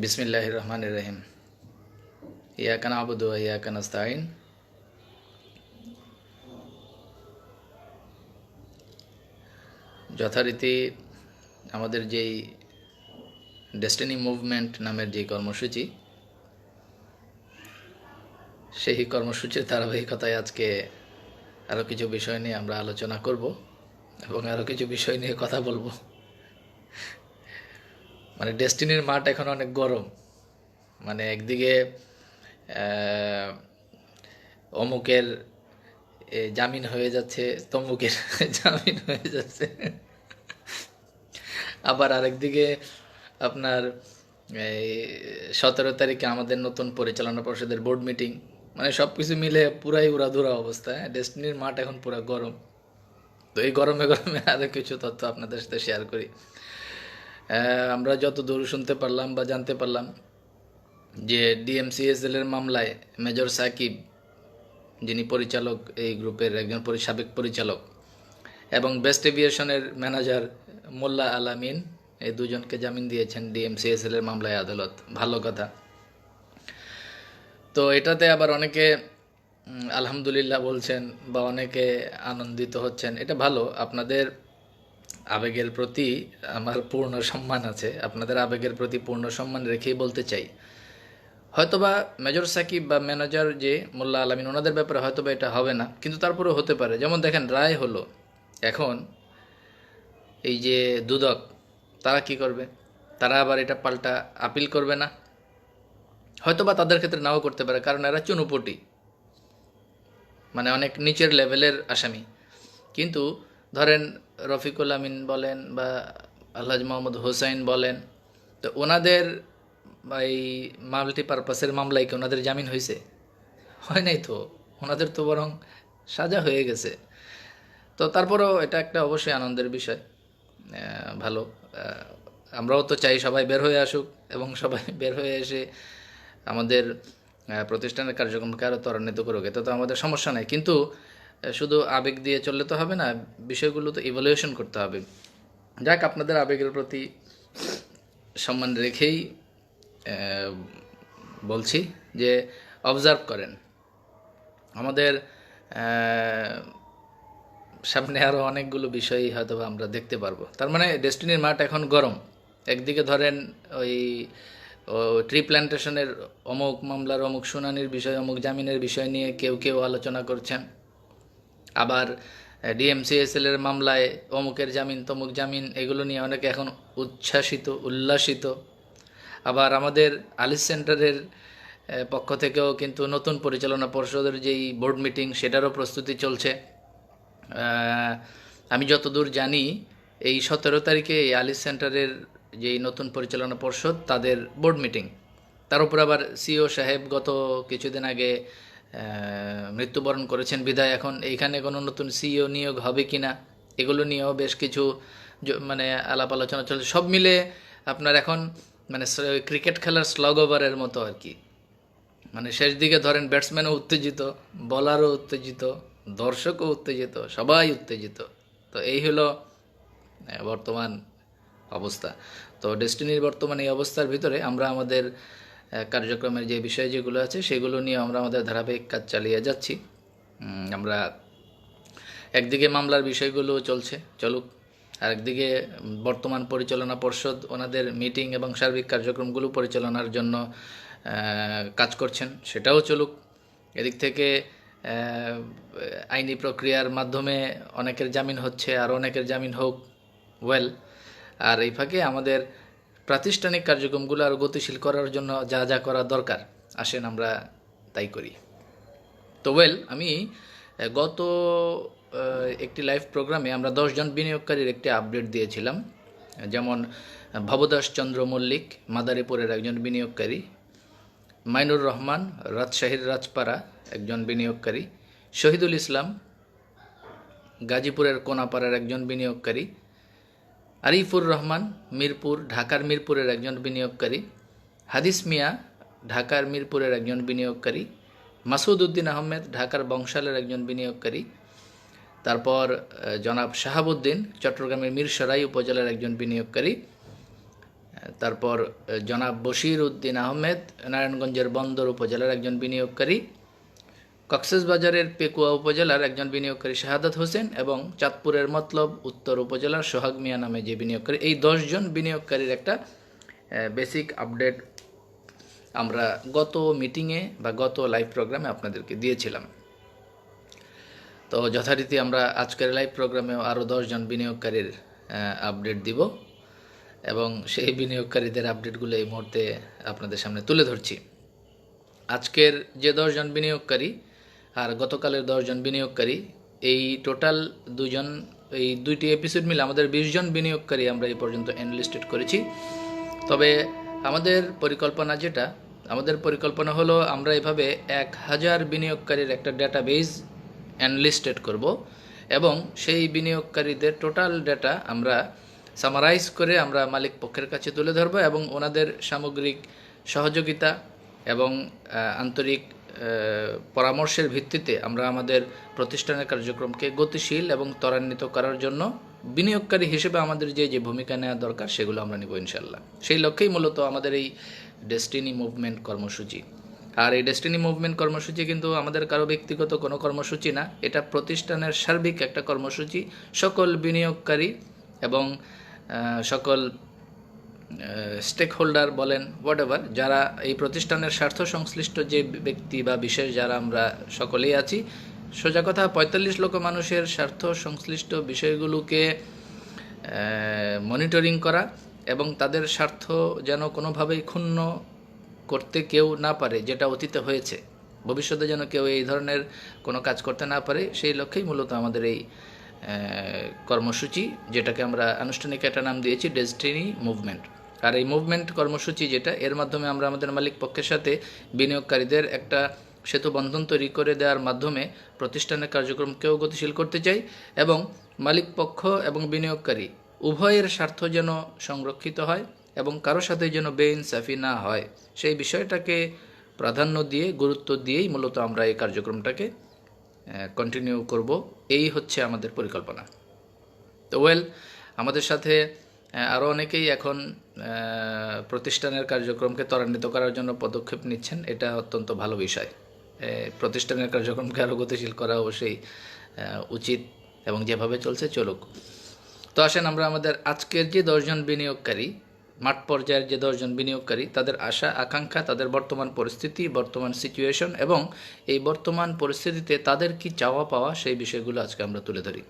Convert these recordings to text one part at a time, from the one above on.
বিসমিল্লাহ রহমান রহিম ইয়াকান আবুদু ইয়াকান আস্তাইন যথারীতি আমাদের যেই ডেস্টিনি মুভমেন্ট নামের যে কর্মসূচি, সেই কর্মসূচির ধারাবাহিকতায় আজকে আরও কিছু বিষয় নিয়ে আমরা আলোচনা করব এবং আরও কিছু বিষয় নিয়ে কথা বলব। মানে ডেস্টিনির মাঠ এখন অনেক গরম। মানে একদিকে অমুকের জামিন হয়ে যাচ্ছে, তমুকের জামিন হয়ে যাচ্ছে। আবার আরেকদিকে আপনার এই সতেরো তারিখে আমাদের নতুন পরিচালনা পরিষদের বোর্ড মিটিং মানে সব কিছু মিলে পুরাই উড়াধুরা অবস্থা হ্যাঁ? ডেস্টিনির মাঠ এখন পুরো গরম। তো এই গরমে গরমে আরও কিছু তথ্য আপনাদের সাথে শেয়ার করি। আমরা যত দূর শুনতে পারলাম বা জানতে পারলাম যে ডিএমসিএসএল এর মামলায় মেজর সাকিব, যিনি পরিচালক এই গ্রুপের একজন সাবেক পরিচালক, এবং বেস্ট এভিয়েশনের ম্যানেজার মোল্লা আলামিন এই দুজনকে জামিন দিয়েছেন ডিএমসিএসএল এর মামলায় আদালত। ভালো কথা। তো এটাতে আবার অনেকে আলহামদুলিল্লাহ বলছেন বা অনেকে আনন্দিত হচ্ছেন। এটা ভালো। আপনাদের আবেগের প্রতি আমার পূর্ণ সম্মান আছে। আপনাদের আবেগের প্রতি পূর্ণ সম্মান রেখেই বলতে চাই। হয়তোবা মেজর সাকিব বা ম্যানেজার যে মোল্লা আলমিন, ওনাদের ব্যাপারে হয়তোবা এটা হবে না, কিন্তু তারপরেও হতে পারে। যেমন দেখেন, রায় হলো। এখন এই যে দুদক, তারা কি করবে? তারা আবার এটা পাল্টা আপিল করবে না? হয়তোবা তাদের ক্ষেত্রে নাও করতে পারে, কারণ এরা চুনুপটি। মানে অনেক নিচের লেভেলের আসামি। কিন্তু ধরেন রফিকুল আমিন বলেন বা আলহাজ মোহাম্মদ হোসাইন বলেন, তো ওনাদের এই মাল্টিপারপাসের মামলায় কি ওনাদের জামিন হয়েছে? হয় নাই তো? ওনাদের তো বরং সাজা হয়ে গেছে। তো তারপরেও এটা একটা অবশ্যই আনন্দের বিষয় ভালো। আমরাও তো চাই সবাই বের হয়ে আসুক এবং সবাই বের হয়ে এসে আমাদের প্রতিষ্ঠানের কার্যক্রমকে আরও ত্বরান্বিত করুক। এতে তো আমাদের সমস্যা নেই। কিন্তু শুধু আবেগ দিয়ে চললে তো হবে না, বিষয়গুলো তো ইভ্যালুয়েশন করতে হবে। যাক, আপনাদের আবেগের প্রতি সম্মান রেখেই বলছি যে অবজার্ভ করেন। আমাদের সামনে আরও অনেকগুলো বিষয়ই হয়তো আমরা দেখতে পারব। তার মানে ডেস্টিনির মাঠ এখন গরম। একদিকে ধরেন ওই ট্রি প্ল্যান্টেশনের অমুক মামলার, অমুক শুনানির বিষয়, অমুক জামিনের বিষয় নিয়ে কেউ কেউ আলোচনা করছেন। আবার ডিএমসিএসএল এর মামলায় অমুকের জামিন, তমুক জামিন, এগুলো নিয়ে অনেকে এখন উচ্ছ্বাসিত, উল্লাসিত। আবার আমাদের আলিস সেন্টারের পক্ষ থেকেও কিন্তু নতুন পরিচালনা পর্ষদের যেই বোর্ড মিটিং সেটারও প্রস্তুতি চলছে। আমি যতদূর জানি, এই সতেরো তারিখে এই আলিস সেন্টারের যেই নতুন পরিচালনা পর্ষদ, তাদের বোর্ড মিটিং তার উপর আবার সিও সাহেব গত কিছুদিন আগে মৃত্যুবরণ করেছেন বিদায় এখন এইখানে কোনো নতুন সিইও নিয়োগ হবে কি না এগুলো নিয়েও বেশ কিছু মানে আলাপ আলোচনা চলছে। সব মিলে আপনার এখন মানে ক্রিকেট খেলার স্লগ ওভারের মতো আর কি। মানে শেষ দিকে ধরেন ব্যাটসম্যানও উত্তেজিত বলারও উত্তেজিত, দর্শকও উত্তেজিত, সবাই উত্তেজিত। তো এই হলো বর্তমান অবস্থা। তো ডেস্টিনির বর্তমান এই অবস্থার ভিতরে আমরা আমাদের কার্যক্রমের যে বিষয় যেগুলো আছে, সেগুলো নিয়ে আমরা আমাদের ধারাবাহিক কাজ চালিয়ে যাচ্ছি। আমরা একদিকে মামলার বিষয়গুলো চলছে, চলুক। আরেকদিকে বর্তমান পরিচালনা পর্ষদ ওনাদের মিটিং এবং সার্বিক কার্যক্রমগুলো পরিচালনার জন্য কাজ করছেন, সেটাও চলুক। এদিক থেকে আইনি প্রক্রিয়ার মাধ্যমে অনেকের জামিন হচ্ছে আর অনেকের জামিন হোক, ওয়েল। আর এই ফাঁকে আমাদের প্রাতিষ্ঠানিক কার্যক্রমগুলো আরও গতিশীল করার জন্য যা যা করা দরকার, আসেন আমরা তাই করি। তো ওয়েল আমি গত একটি লাইভ প্রোগ্রামে আমরা দশজন বিনিয়োগকারীর একটি আপডেট দিয়েছিলাম। যেমন, ভবদাস চন্দ্র মল্লিক, মাদারীপুরের একজন বিনিয়োগকারী, মাইনুর রহমান, রাজশাহীর রাজপাড়া একজন বিনিয়োগকারী, শহীদুল ইসলাম, গাজীপুরের কোনাপাড়ার একজন বিনিয়োগকারী আরিফুর রহমান, মিরপুর, ঢাকার মিরপুরের একজন বিনিয়োগকারী। হাদিস মিয়া, ঢাকার মিরপুরের একজন বিনিয়োগকারী। মাসুদ উদ্দিন আহমেদ, ঢাকার বংশালের একজন বিনিয়োগকারী। তারপর জনাব শাহাবুদ্দিন, চট্টগ্রামের মিরসরাই উপজেলার একজন বিনিয়োগকারী। তারপর জনাব বশির উদ্দিন আহমেদ, নারায়ণগঞ্জের বন্দর উপজেলার একজন বিনিয়োগকারী। কক্সবাজারের পেকুয়া উপজেলার একজন বিনিয়োগকারী শাহাদাত হোসেন এবং চাঁদপুরের মতলব উত্তর উপজেলার সোহাগ মিয়া নামে যে বিনিয়োগকারী, এই দশজন বিনিয়োগকারীর একটা বেসিক আপডেট আমরা গত মিটিংয়ে বা গত লাইভ প্রোগ্রামে আপনাদেরকে দিয়েছিলাম। তো যথারীতি আমরা আজকের লাইভ প্রোগ্রামেও আরও দশজন বিনিয়োগকারীর আপডেট দিব এবং সেই বিনিয়োগকারীদের আপডেটগুলো এই মুহূর্তে আপনাদের সামনে তুলে ধরছি। আজকের যে দশজন বিনিয়োগকারী আর গতকালের দশজন বিনিয়োগকারী, এই টোটাল দুজন, এই দুইটি এপিসোড মিলে আমাদের বিশ জন বিনিয়োগকারী আমরা এই পর্যন্ত এনলিস্টেড করেছি। তবে আমাদের পরিকল্পনা যেটা, আমাদের পরিকল্পনা হলো আমরা এভাবে এক হাজার বিনিয়োগকারীর একটা ডেটাবেজ এনলিস্টেড করব এবং সেই বিনিয়োগকারীদের টোটাল ডেটা আমরা সামারাইজ করে আমরা মালিক পক্ষের কাছে তুলে ধরবো এবং ওনাদের সামগ্রিক সহযোগিতা এবং আন্তরিক পরামর্শের ভিত্তিতে আমরা আমাদের প্রতিষ্ঠানের কার্যক্রমকে গতিশীল এবং ত্বরান্বিত করার জন্য বিনিয়োগকারী হিসেবে আমাদের যে যে ভূমিকা নেওয়া দরকার সেগুলো আমরা নিব ইনশাল্লাহ সেই লক্ষ্যেই মূলত আমাদের এই ডেস্টিনি মুভমেন্ট কর্মসূচি। আর এই ডেস্টিনি মুভমেন্ট কর্মসূচি কিন্তু আমাদের কারও ব্যক্তিগত কোনো কর্মসূচি না, এটা প্রতিষ্ঠানের সার্বিক একটা কর্মসূচি। সকল বিনিয়োগকারী এবং সকল স্টেক হোল্ডার বলেন হোয়াট এভার যারা এই প্রতিষ্ঠানের স্বার্থ সংশ্লিষ্ট যে ব্যক্তি বা বিশেষ যারা আমরা সকলেই আছি, সোজা কথা, পঁয়তাল্লিশ লক্ষ মানুষের স্বার্থ সংশ্লিষ্ট বিষয়গুলোকে মনিটরিং করা এবং তাদের স্বার্থ যেন কোনোভাবেই ক্ষুণ্ণ করতে কেউ না পারে, যেটা অতীতে হয়েছে। ভবিষ্যতে যেন কেউ এই ধরনের কোনো কাজ করতে না পারে, সেই লক্ষ্যেই মূলত আমাদের এই কর্মসূচি, যেটাকে আমরা আনুষ্ঠানিক একটা নাম দিয়েছি ডেস্টিনি মুভমেন্ট আর এই মুভমেন্ট কর্মসূচি যেটা, এর মাধ্যমে আমরা আমাদের মালিক পক্ষের সাথে বিনিয়োগকারীদের একটা সেতু বন্ধন তৈরি করে দেওয়ার মাধ্যমে প্রতিষ্ঠানের কার্যক্রমকেও গতিশীল করতে চাই এবং মালিক পক্ষ এবং বিনিয়োগকারী উভয়ের স্বার্থ যেন সংরক্ষিত হয় এবং কারও সাথে যেন বেইনসাফি না হয়। সেই বিষয়টাকে প্রাধান্য দিয়ে, গুরুত্ব দিয়েই মূলত আমরা এই কার্যক্রমটাকে কন্টিনিউ করব। এই হচ্ছে আমাদের পরিকল্পনা। তো ওয়েল আমাদের সাথে আরও অনেকেই এখন প্রতিষ্ঠানের কার্যক্রমকে ত্বরান্বিত করার জন্য পদক্ষেপ নিচ্ছেন, এটা অত্যন্ত ভালো বিষয়। প্রতিষ্ঠানের কার্যক্রমকে আরও গতিশীল করা অবশ্যই উচিত এবং যেভাবে চলছে চলুক। তো আসেন আমরা আমাদের আজকের যে দশজন বিনিয়োগকারী, মাঠ পর্যায়ের যে দশজন বিনিয়োগকারী, তাদের আশা, আকাঙ্ক্ষা, তাদের বর্তমান পরিস্থিতি, বর্তমান সিচুয়েশন এবং এই বর্তমান পরিস্থিতিতে তাদের কি চাওয়া পাওয়া, সেই বিষয়গুলো আজকে আমরা তুলে ধরি।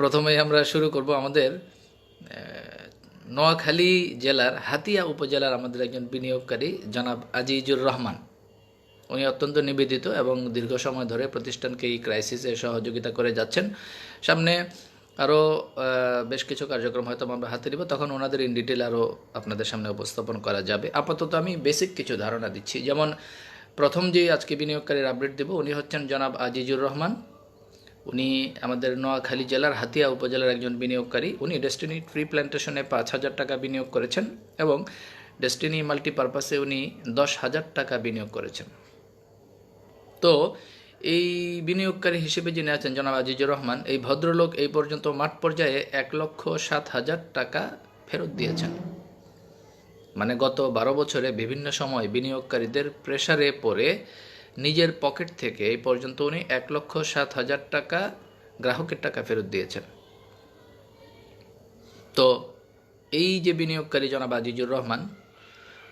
প্রথমেই আমরা শুরু করব আমাদের নোয়াখালী জেলার হাতিয়া উপজেলার আমাদের একজন বিনিয়োগকারী জনাব আজিজুর রহমান। উনি অত্যন্ত নিবেদিত এবং দীর্ঘ সময় ধরে প্রতিষ্ঠানকে এই ক্রাইসিসে সহযোগিতা করে যাচ্ছেন। সামনে আরও বেশ কিছু কার্যক্রম হয়তো আমরা হাতে নিব। তখন ওনাদের ইন ডিটেল আরও আপনাদের সামনে উপস্থাপন করা যাবে। আপাতত আমি বেসিক কিছু ধারণা দিচ্ছি। যেমন, প্রথম যে আজকে বিনিয়োগকারীর আপডেট দেব, উনি হচ্ছেন জনাব আজিজুর রহমান। উনি আমাদের নোয়াখালী জেলার হাতিয়া উপজেলার একজন বিনিয়োগকারী। উনি ডেস্টিনি ট্রি প্ল্যান্টেশনে পাঁচ হাজার টাকা বিনিয়োগ করেছেন এবং ডেস্টিনি মাল্টিপারপাসে উনি দশ হাজার টাকা বিনিয়োগ করেছেন। তো এই বিনিয়োগকারী হিসেবে যিনি আছেন জনাব আজিজুর রহমান, এই ভদ্রলোক এই পর্যন্ত মাঠ পর্যায়ে এক লক্ষ সাত হাজার টাকা ফেরত দিয়েছেন। মানে গত বারো বছরে বিভিন্ন সময় বিনিয়োগকারীদের প্রেসারে পড়ে নিজের পকেট থেকে এই পর্যন্ত উনি এক লক্ষ সাত হাজার টাকা গ্রাহকের টাকা ফেরত দিয়েছেন। তো এই যে বিনিয়োগকারী জনাব আজিজুর রহমান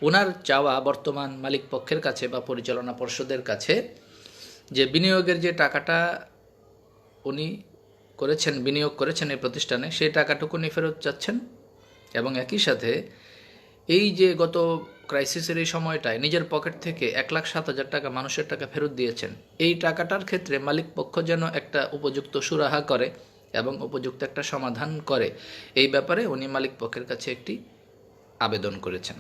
ওনার চাওয়া বর্তমান মালিক পক্ষের কাছে বা পরিচালনা পর্ষদের কাছে যে বিনিয়োগের যে টাকাটা উনি করেছেন, বিনিয়োগ করেছেন এই প্রতিষ্ঠানে, সেই টাকাটুকু উনি ফেরত চাচ্ছেন এবং একই সাথে এই যে গত ক্রাইসিসের এই সময়টায় নিজের পকেট থেকে এক লাখ সাত হাজার টাকা মানুষের টাকা ফেরত দিয়েছেন। এই টাকাটার ক্ষেত্রে মালিক পক্ষ যেন একটা উপযুক্ত সুরাহা করে এবং উপযুক্ত একটা সমাধান করে। এই ব্যাপারে উনি মালিক পক্ষের কাছে একটি আবেদন করেছেন।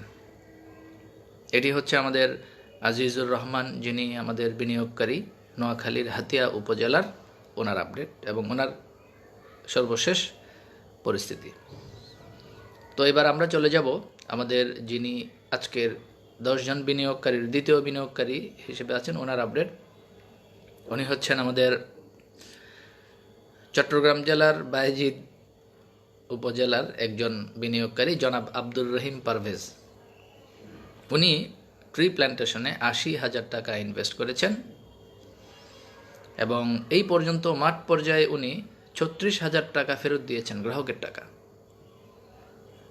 এটি হচ্ছে আমাদের আজিজুর রহমান যিনি আমাদের বিনিয়োগকারী নোয়াখালীর হাতিয়া উপজেলার ওনার আপডেট এবং ওনার সর্বশেষ পরিস্থিতি। তো এবার আমরা চলে যাব আমাদের যিনি আজকের দশজন বিনিয়োগকারীর, দ্বিতীয় বিনিয়োগকারী হিসেবে আছেন ওনার আপডেট উনি হচ্ছেন আমাদের চট্টগ্রাম জেলার বায়েজিদ উপজেলার একজন বিনিয়োগকারী, জনাব আব্দুর রহিম পারভেজ। উনি ট্রি প্ল্যান্টেশনে আশি হাজার টাকা ইনভেস্ট করেছেন এবং এই পর্যন্ত মাঠ পর্যায়ে উনি ছত্রিশ হাজার টাকা ফেরত দিয়েছেন গ্রাহকের টাকা।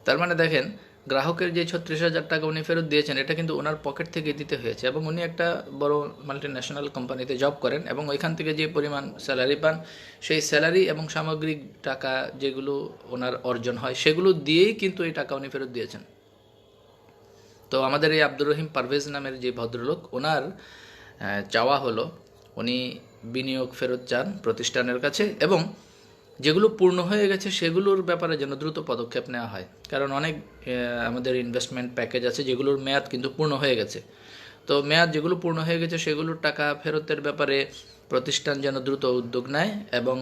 তার মানে দেখেন গ্রাহকের যে ছত্রিশ হাজার টাকা উনি ফেরত দিয়েছেন, এটা কিন্তু ওনার পকেট থেকে দিতে হয়েছে এবং উনি একটা বড় মাল্টি ন্যাশনাল কোম্পানিতে জব করেন এবং ওইখান থেকে যে পরিমাণ স্যালারি পান, সেই স্যালারি এবং সামগ্রিক টাকা যেগুলো ওনার অর্জন হয়, সেগুলো দিয়েই কিন্তু এই টাকা উনি ফেরত দিয়েছেন। তো আমাদের এই আব্দুর রহিম পারভেজ নামের যে ভদ্রলোক, ওনার চাওয়া হলো উনি বিনিয়োগ ফেরত চান প্রতিষ্ঠানের কাছে এবং যেগুলো পূর্ণ হয়ে গেছে, সেগুলোর ব্যাপারে যেন দ্রুত পদক্ষেপ নেওয়া হয়। কারণ অনেক আমাদের ইনভেস্টমেন্ট প্যাকেজ আছে যেগুলোর মেয়াদ কিন্তু পূর্ণ হয়ে গেছে। তো মেয়াদ যেগুলো পূর্ণ হয়ে গেছে, সেগুলোর টাকা ফেরতের ব্যাপারে প্রতিষ্ঠান যেন দ্রুত উদ্যোগ নেয় এবং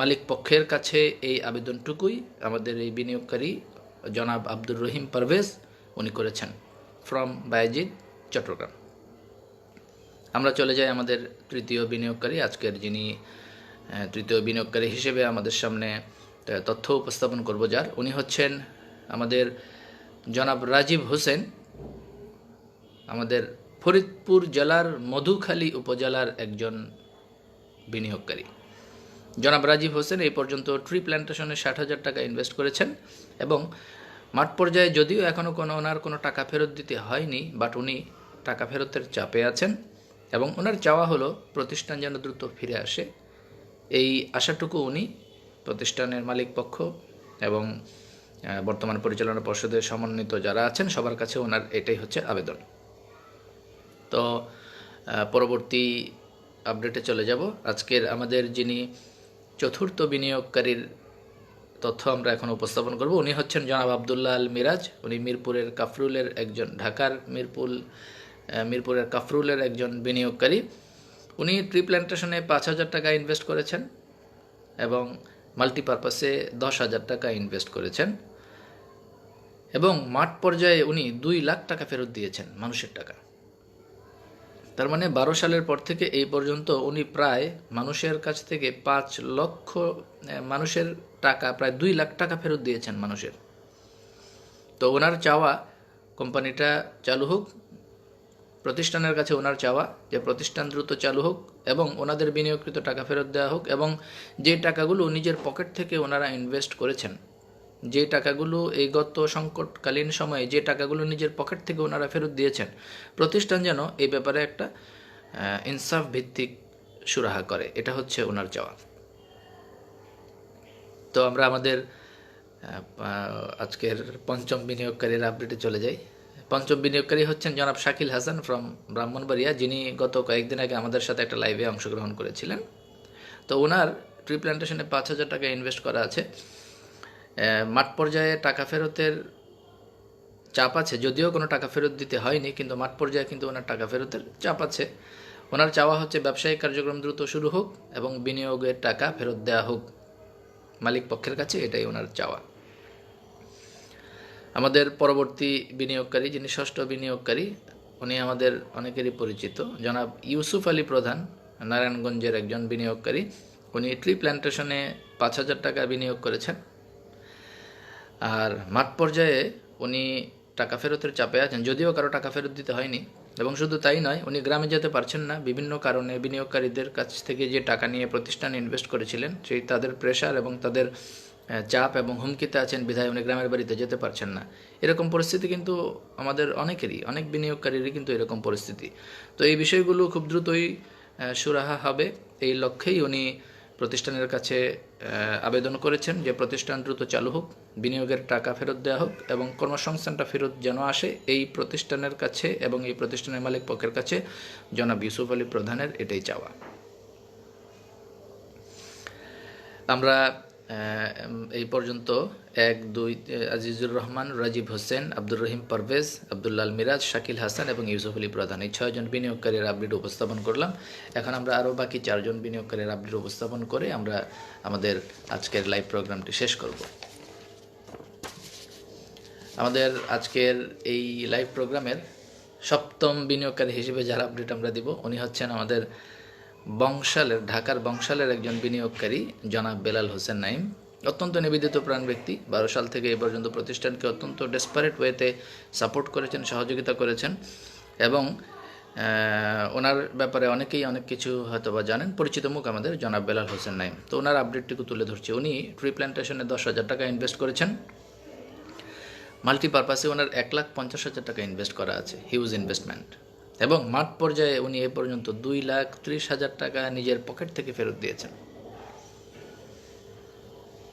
মালিক পক্ষের কাছে এই আবেদনটুকুই আমাদের এই বিনিয়োগকারী জনাব আব্দুর রহিম পারভেজ উনি করেছেন। ফ্রম বায়াজিদ চট্টগ্রাম আমরা চলে যাই আমাদের তৃতীয় বিনিয়োগকারী, আজকের যিনি তৃতীয় বিনিয়োগকারী হিসেবে আমাদের সামনে তথ্য উপস্থাপন করব যার। উনি হচ্ছেন আমাদের জনাব রাজীব হোসেন, আমাদের ফরিদপুর জেলার মধুখালী উপজেলার একজন বিনিয়োগকারী। জনাব রাজীব হোসেন এই পর্যন্ত ট্রি প্ল্যান্টেশনে ষাট হাজার টাকা ইনভেস্ট করেছেন এবং মাঠ পর্যায়ে যদিও এখনও কোনো ওনার কোনো টাকা ফেরত দিতে হয়নি, বাট উনি টাকা ফেরতের চাপে আছেন এবং ওনার চাওয়া হলো প্রতিষ্ঠান যেন দ্রুত ফিরে আসে। এই আশাটুকু উনি প্রতিষ্ঠানের মালিক পক্ষ এবং বর্তমান পরিচালনা পর্ষদের সমন্বিত যারা আছেন সবার কাছে ওনার এটাই হচ্ছে আবেদন। তো পরবর্তী আপডেটে চলে যাব। আজকের আমাদের যিনি চতুর্থ বিনিয়োগকারীর তথ্য আমরা এখন উপস্থাপন করব, উনি হচ্ছেন জনাব আবদুল্লাহ আল মিরাজ। উনি মিরপুরের কাফরুলের একজন, ঢাকার মিরপুল মিরপুরের কাফরুলের একজন বিনিয়োগকারী। উনি ট্রি প্ল্যান্টেশনে পাঁচ হাজার টাকা ইনভেস্ট করেছেন এবং মাল্টিপারপাসে দশ হাজার টাকা ইনভেস্ট করেছেন। এবং মাঠ পর্যায়ে উনি দুই লাখ টাকা ফেরত দিয়েছেন মানুষের টাকা। তার মানে বারো সালের পর থেকে এই পর্যন্ত উনি প্রায় মানুষের কাছ থেকে পাঁচ লক্ষ মানুষের টাকা, প্রায় দুই লাখ টাকা ফেরত দিয়েছেন মানুষের। তো ওনার চাওয়া কোম্পানিটা চালু হোক প্রতিষ্ঠানের কাছে ওনার চাওয়া যে প্রতিষ্ঠান দ্রুত চালু হোক এবং ওনাদের বিনিয়োগকৃত টাকা ফেরত দেওয়া হোক এবং যে টাকাগুলো নিজের পকেট থেকে ওনারা ইনভেস্ট করেছেন, যে টাকাগুলো এই গত সংকটকালীন সময়ে যে টাকাগুলো নিজের পকেট থেকে ওনারা ফেরত দিয়েছেন, প্রতিষ্ঠান যেন এই ব্যাপারে একটা ইনসাফ ভিত্তিক সুরাহা করে। এটা হচ্ছে ওনার চাওয়া। তো আমরা আমাদের আজকের পঞ্চম বিনিয়োগকারীর আপডেটে চলে যাই। পঞ্চম বিনিয়োগকারী হচ্ছেন জনাব শাকিল হাসান ফ্রম ব্রাহ্মণবাড়িয়া। যিনি গত কয়েকদিন আগে আমাদের সাথে একটা লাইভে অংশগ্রহণ করেছিলেন। তো ওনার ট্রি প্ল্যান্টেশনে পাঁচ হাজার টাকা ইনভেস্ট করা আছে। মাঠ পর্যায়ে টাকা ফেরতের চাপ আছে। যদিও কোনো টাকা ফেরত দিতে হয়নি, কিন্তু মাঠ পর্যায়ে কিন্তু ওনার টাকা ফেরতের চাপ আছে। ওনার চাওয়া হচ্ছে ব্যবসায়িক কার্যক্রম দ্রুত শুরু হোক এবং বিনিয়োগের টাকা ফেরত দেওয়া হোক। মালিক পক্ষের কাছে এটাই ওনার চাওয়া। আমাদের পরবর্তী বিনিয়োগকারী, যিনি ষষ্ঠ বিনিয়োগকারী, উনি আমাদের অনেকেরই পরিচিত। জনাব ইউসুফ আলী প্রধান, নারায়ণগঞ্জের একজন বিনিয়োগকারী। উনি ট্রি প্ল্যান্টেশনে পাঁচ হাজার টাকা বিনিয়োগ করেছেন। আর মাঠ পর্যায়ে উনি টাকা ফেরতের চাপে আছেন, যদিও কারও টাকা ফেরত দিতে হয়নি। এবং শুধু তাই নয়, উনি গ্রামে যেতে পারছেন না। বিভিন্ন কারণে বিনিয়োগকারীদের কাছ থেকে যে টাকা নিয়ে প্রতিষ্ঠান ইনভেস্ট করেছিলেন, সেই তাদের প্রেশার এবং তাদের চাপ এবং হুমকিতে আছেন বিধায় উনি গ্রামের বাড়িতে যেতে পারছেন না। এরকম পরিস্থিতি কিন্তু আমাদের অনেকেরই, অনেক বিনিয়োগকারীরই কিন্তু এরকম পরিস্থিতি। তো এই বিষয়গুলো খুব দ্রুতই সুরাহা হবে। এই লক্ষ্যেই উনি প্রতিষ্ঠানের কাছে আবেদন করেছেন যে প্রতিষ্ঠান দ্রুত চালু হোক, বিনিয়োগের টাকা ফেরত দেওয়া হোক এবং কর্মসংস্থানটা ফেরত যেন আসে, এই প্রতিষ্ঠানের কাছে এবং এই প্রতিষ্ঠানের মালিক পক্ষের কাছে জনাব ইউসুফ আলী প্রধানের এটাই চাওয়া। আমরা এই পর্যন্ত এক, দুই আজিজুর রহমান, রাজীব হোসেন, আব্দুর রহিম পারভেজ আবদুল্লাল মিরাজ, শাকিল হাসান এবং ইউসুফ আলী প্রধান। এই ছয়জন বিনিয়োগকারীর আপডেট উপস্থাপন করলাম। এখন আমরা আরও বাকি চারজন বিনিয়োগকারীর আপডেট উপস্থাপন করে আমরা আমাদের আজকের লাইভ প্রোগ্রামটি শেষ করব। আমাদের আজকের এই লাইভ প্রোগ্রামের সপ্তম বিনিয়োগকারী হিসেবে যার আপডেট আমরা দিব, উনি হচ্ছেন আমাদের বংশালের, ঢাকার বংশালের একজন বিনিয়োগকারী জনাব বেলাল হোসেন নাইম অত্যন্ত নিবেদিত প্রাণ ব্যক্তি। বারো সাল থেকে এ পর্যন্ত প্রতিষ্ঠানকে অত্যন্ত ডেসপারেট ওয়েতে সাপোর্ট করেছেন, সহযোগিতা করেছেন এবং ওনার ব্যাপারে অনেকেই অনেক কিছু হয়তো বা জানেন। পরিচিত মুখ আমাদের জনাব বেলাল হোসেন নাইম তো ওনার আপডেটটুকু তুলে ধরছি। উনি ট্রি প্ল্যান্টেশনে দশ হাজার টাকা ইনভেস্ট করেছেন। মাল্টিপারপাসে ওনার এক লাখ পঞ্চাশ হাজার টাকা ইনভেস্ট করা আছে। হিউজ ইনভেস্টমেন্ট এবং মাঠ পর্যায়ে উনি এ পর্যন্ত দুই লাখ ত্রিশ হাজার টাকা নিজের পকেট থেকে ফেরত দিয়েছেন।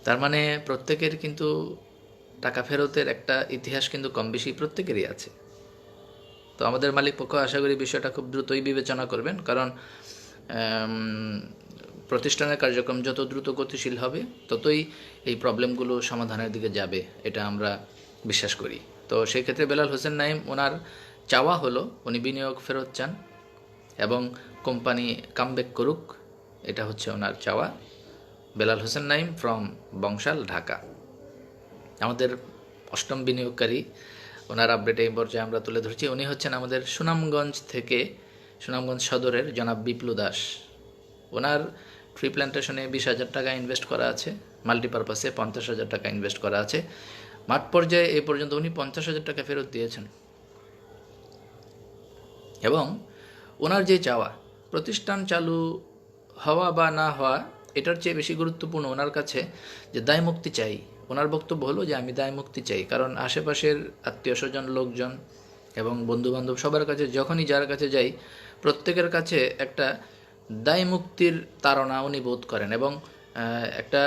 তার মানে প্রত্যেকের কিন্তু টাকা ফেরতের একটা ইতিহাস কিন্তু কম বেশি প্রত্যেকেরই আছে। তো আমাদের মালিক পক্ষ, আশা করি বিষয়টা খুব দ্রুতই বিবেচনা করবেন, কারণ প্রতিষ্ঠানের কার্যক্রম যত দ্রুত গতিশীল হবে, ততই এই প্রবলেমগুলো সমাধানের দিকে যাবে, এটা আমরা বিশ্বাস করি। তো সেই ক্ষেত্রে বেলাল হোসেন নাইম, ওনার চাওয়া হলো, উনি বিনিয়োগ ফেরত চান এবং কোম্পানি কামব্যাক করুক, এটা হচ্ছে ওনার চাওয়া। বেলাল হোসেন নাইম ফ্রম বংশাল, ঢাকা। আমাদের অষ্টম বিনিয়োগকারী, ওনার আপডেট এই পর্যায়ে আমরা তুলে ধরছি। উনি হচ্ছেন আমাদের সুনামগঞ্জ থেকে, সুনামগঞ্জ সদরের জনাব বিপ্লু দাস। ওনার ট্রি প্ল্যান্টেশনে বিশ হাজার টাকা ইনভেস্ট করা আছে মাল্টিপারপাসে পঞ্চাশ হাজার টাকা ইনভেস্ট করা আছে। মাঠ পর্যায়ে এই পর্যন্ত উনি পঞ্চাশ হাজার টাকা ফেরত দিয়েছেন। এবং ওনার যে চাওয়া, প্রতিষ্ঠান চালু হওয়া বা না হওয়া, এটার চেয়ে বেশি গুরুত্বপূর্ণ ওনার কাছে যে দায় মুক্তি চাই। ওনার বক্তব্য হলো যে, আমি দায় মুক্তি চাই। কারণ আশেপাশের আত্মীয় স্বজন, লোকজন এবং বন্ধুবান্ধব সবার কাছে, যখনই যার কাছে যাই, প্রত্যেকের কাছে একটা দায় মুক্তির তাড়না উনি বোধ করেন এবং একটা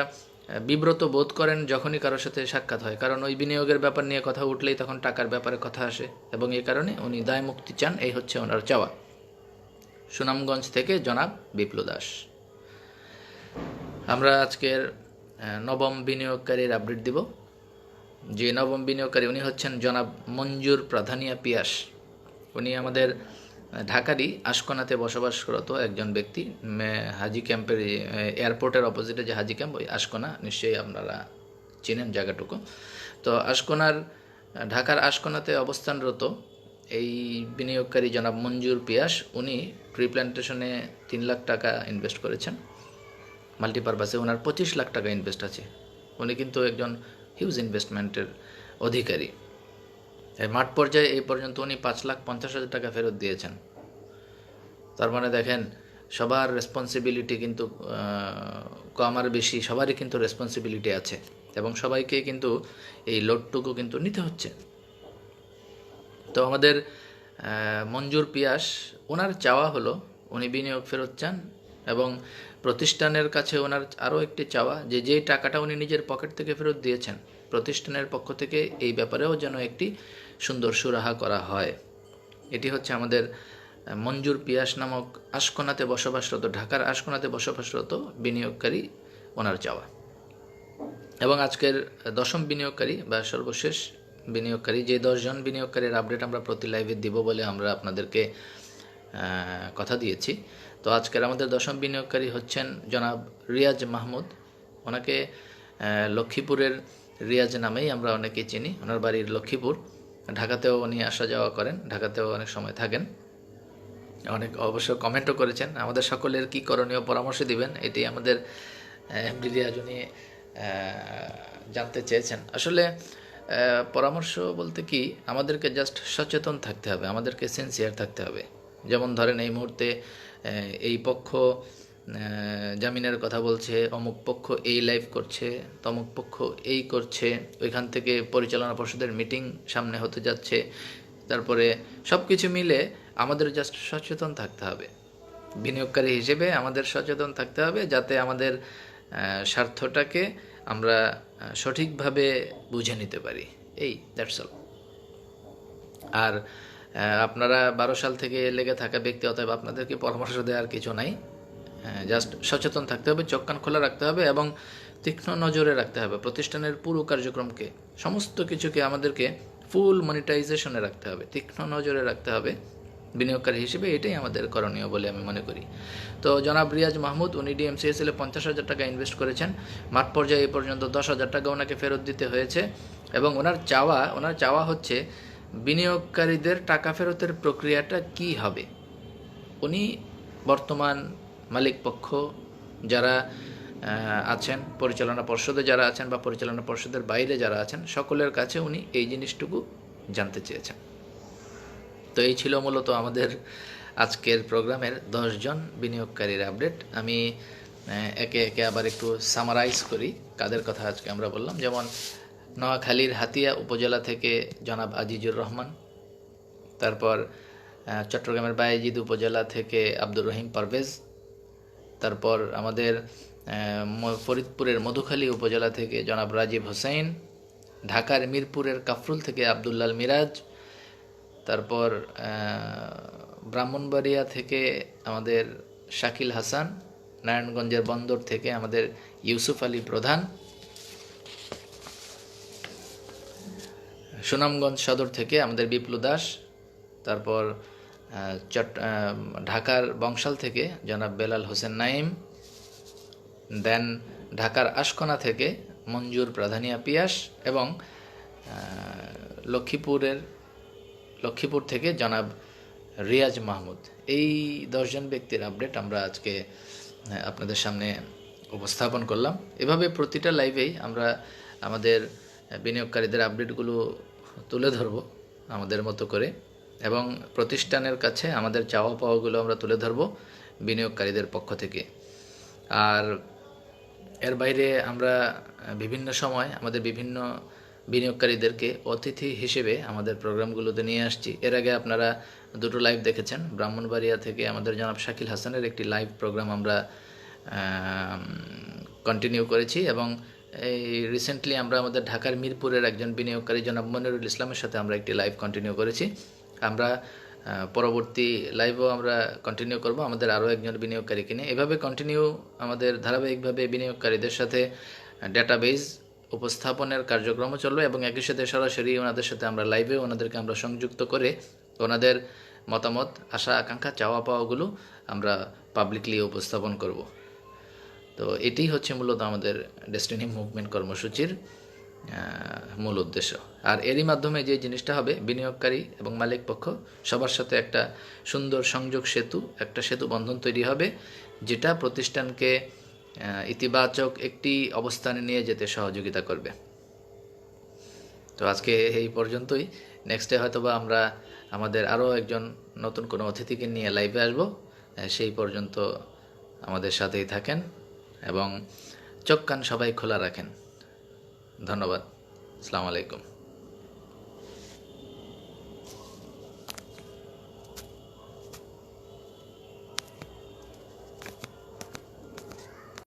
বিব্রত বোধ করেন যখনই কারোর সাথে সাক্ষাৎ হয়। কারণ ওই বিনিয়োগের ব্যাপার নিয়ে কথা উঠলেই তখন টাকার ব্যাপারে কথা আসে এবং এই কারণে উনি দায় মুক্তি চান, এই হচ্ছে ওনার চাওয়া। সুনামগঞ্জ থেকে জনাব বিপ্লু দাস। আমরা আজকের নবম বিনিয়োগকারীর আপডেট দিব। যে নবম বিনিয়োগকারী উনি হচ্ছেন জনাব মঞ্জুর প্রাধানিয়া পিয়াস। উনি আমাদের ঢাকারই আশকোনাতে বসবাসরত একজন ব্যক্তি হাজি ক্যাম্পের এয়ারপোর্টের অপোজিটে যে হাজি ক্যাম্প, ওই আশকোনা, নিশ্চয়ই আপনারা চেনেন জায়গাটুকু। তো আশকোনার, ঢাকার আশকোনাতে অবস্থানরত এই বিনিয়োগকারী জনাব মঞ্জুর পিয়াস, উনি ট্রি প্ল্যান্টেশনে তিন লাখ টাকা ইনভেস্ট করেছেন। মাল্টিপারপাসে ওনার পঁচিশ লাখ টাকা ইনভেস্ট আছে। উনি কিন্তু একজন হিউজ ইনভেস্টমেন্টের অধিকারী। মাঠ পর্যায়ে এই পর্যন্ত উনি পাঁচ লাখ পঞ্চাশ হাজার টাকা ফেরত দিয়েছেন। তার মানে দেখেন, সবার রেসপন্সিবিলিটি কিন্তু কম আর বেশি, সবারই কিন্তু রেসপন্সিবিলিটি আছে। এবং সবাইকে কিন্তু এই লোডটুকু কিন্তু নিতে হচ্ছে। তো আমাদের মঞ্জুর পিয়াস, ওনার চাওয়া হলো, উনি বিনিয়োগ ফেরত চান এবং প্রতিষ্ঠানের কাছে ওনার আরও একটি চাওয়া যে যে টাকাটা উনি নিজের পকেট থেকে ফেরত দিয়েছেন, প্রতিষ্ঠানের পক্ষ থেকে এই ব্যাপারেও যেন একটি সুন্দর সুরাহা করা হয়। এটি হচ্ছে আমাদের মঞ্জুর পিয়াস নামক আশকোনাতে বসবাসরত, ঢাকার আশকোনাতে বসবাসরত বিনিয়োগকারী ওনার চাওয়া। এবং আজকের দশম বিনিয়োগকারী বা সর্বশেষ বিনিয়োগকারী, যে দশজন বিনিয়োগকারীর আপডেট আমরা প্রতি লাইভে দিব বলে আমরা আপনাদেরকে কথা দিয়েছি। তো আজকের আমাদের দশম বিনিয়োগকারী হচ্ছেন জনাব রিয়াজ মাহমুদ। ওনাকে লক্ষ্মীপুরের রিয়াজ নামেই আমরা অনেকেই চিনি। ওনার বাড়ির লক্ষ্মীপুর। ঢাকাতেও উনি আসা যাওয়া করেন। ঢাকাতেও অনেক সময় থাকেন। অনেক অবশ্য কমেন্টও করেছেন। আমাদের সকলের কি করণীয় পরামর্শ দিবেন, এটি আমাদের এমডি রিয়াজ জানতে চেয়েছেন। আসলে পরামর্শ বলতে কি, আমাদেরকে জাস্ট সচেতন থাকতে হবে, আমাদেরকে সিনসিয়ার থাকতে হবে। যেমন ধরেন, এই মুহূর্তে এই পক্ষ জামিনের কথা বলছে, অমুক পক্ষ এই লাইভ করছে, তমুক পক্ষ এই করছে, ওইখান থেকে পরিচালনা পর্ষদের মিটিং সামনে হতে যাচ্ছে, তারপরে সব কিছু মিলে আমাদের জাস্ট সচেতন থাকতে হবে। বিনিয়োগকারী হিসেবে আমাদের সচেতন থাকতে হবে যাতে আমাদের স্বার্থটাকে আমরা সঠিকভাবে বুঝে নিতে পারি। এই দ্যাটস অল আর আপনারা বারো সাল থেকে লেগে থাকা ব্যক্তি অতএব আপনাদেরকে পরামর্শ দেওয়ার কিছু নাই। জাস্ট সচেতন থাকতে হবে, চোখ কান খোলা রাখতে হবে এবং তীক্ষ্ণ নজরে রাখতে হবে। প্রতিষ্ঠানের পুরো কার্যক্রমকে, সমস্ত কিছুকে আমাদেরকে ফুল মনিটাইজেশনে রাখতে হবে। তীক্ষ্ণ নজরে রাখতে হবে। বিনিয়োগকারী হিসেবে এটাই আমাদের করণীয় বলে আমি মনে করি। তো জনাব রিয়াজ মাহমুদ, উনি ডিএমসিএসএল এ পঞ্চাশ হাজার টাকা ইনভেস্ট করেছেন। মাঠ পর্যায়ে এই পর্যন্ত দশ হাজার টাকা ওনাকে ফেরত দিতে হয়েছে এবং ওনার চাওয়া ওনার চাওয়া হচ্ছে বিনিয়োগকারীদের টাকা ফেরতের প্রক্রিয়াটা কি হবে? উনি বর্তমান মালিক পক্ষ যারা আছেন, পরিচালনা পর্ষদে যারা আছেন বা পরিচালনা পর্ষদের বাইরে যারা আছেন, সকলের কাছে উনি এই জিনিসটুকু জানতে চেয়েছেন। তো এই ছিল মূলত আমাদের আজকের প্রোগ্রামের দশজন বিনিয়োগকারীর আপডেট। আমি একে একে আবার একটু সামারাইজ করি কাদের কথা আজকে আমরা বললাম। যেমন, নোয়াখালীর হাতিয়া উপজেলা থেকে জনাব আজিজুর রহমান, তারপর চট্টগ্রামের বায়েজিদ উপজেলা থেকে আব্দুর রহিম পারভেজ, তারপর আমাদের ফরিদপুরের মধুখালী উপজেলা থেকে জনাব রাজীব হোসেন, ঢাকার মিরপুরের কাফরুল থেকে আবদুল্লাল মিরাজ তারপর ব্রাহ্মণবাড়িয়া থেকে আমাদের শাকিল হাসান, নারায়ণগঞ্জের বন্দর থেকে আমাদের ইউসুফ আলী প্রধান। সুনামগঞ্জ সদর থেকে আমাদের বিপ্লু দাস, তারপর চট ঢাকার বংশাল থেকে জনাব বেলাল হোসেন নাইম দেন ঢাকার আশকোনা থেকে মঞ্জুর প্রাধানিয়া পিয়াস এবং লক্ষ্মীপুরের লক্ষ্মীপুর থেকে জনাব রিয়াজ মাহমুদ। এই দশজন ব্যক্তির আপডেট আমরা আজকে আপনাদের সামনে উপস্থাপন করলাম। এভাবে প্রতিটা লাইভেই আমরা আমাদের বিনিয়োগকারীদের আপডেটগুলো তুলে ধরব আমাদের মতো করে, এবং প্রতিষ্ঠানের কাছে আমাদের চাওয়া পাওয়াগুলো আমরা তুলে ধরব বিনিয়োগকারীদের পক্ষ থেকে। আর এর বাইরে আমরা বিভিন্ন সময় আমাদের বিভিন্ন বিনিয়োগকারীদেরকে অতিথি হিসেবে আমাদের প্রোগ্রামগুলোতে নিয়ে আসছি। এর আগে আপনারা দুটো লাইভ দেখেছেন। ব্রাহ্মণবাড়িয়া থেকে আমাদের জনাব শাকিল হাসানের একটি লাইভ প্রোগ্রাম আমরা কন্টিনিউ করেছি এবং এই রিসেন্টলি আমরা আমাদের ঢাকার মিরপুরের একজন বিনিয়োগকারী জনাব মনিরুল ইসলামের সাথে আমরা একটি লাইভ কন্টিনিউ করেছি। আমরা পরবর্তী লাইভও আমরা কন্টিনিউ করব আমাদের আরও একজন বিনিয়োগকারী কিনে এভাবে কন্টিনিউ আমাদের ধারাবাহিকভাবে বিনিয়োগকারীদের সাথে ডেটাবেজ উপস্থাপনের কার্যক্রমও চলবে এবং একই সাথে সরাসরি ওনাদের সাথে আমরা লাইভে ওনাদেরকে আমরা সংযুক্ত করে ওনাদের মতামত, আশা, আকাঙ্ক্ষা চাওয়া পাওয়াগুলো আমরা পাবলিকলি উপস্থাপন করব। তো এটি হচ্ছে মূলত আমাদের ডেস্টিনি মুভমেন্ট কর্মসূচির মূল উদ্দেশ্য। আর এরই মাধ্যমে যে জিনিসটা হবে, বিনিয়োগকারী এবং মালিক পক্ষ, সবার সাথে একটা সুন্দর সংযোগ সেতু, একটা সেতু বন্ধন তৈরি হবে, যেটা প্রতিষ্ঠানকে ইতিবাচক একটি অবস্থানে নিয়ে যেতে সহযোগিতা করবে। তো আজকে এই পর্যন্তই। নেক্সটে হয়তোবা আমরা আমাদের আরও একজন নতুন কোনো অতিথিকে নিয়ে লাইভে আসব। সেই পর্যন্ত আমাদের সাথেই থাকেন এবং চোখ কান সবাই খোলা রাখেন। ধন্যবাদ। আসসালামু আলাইকুম।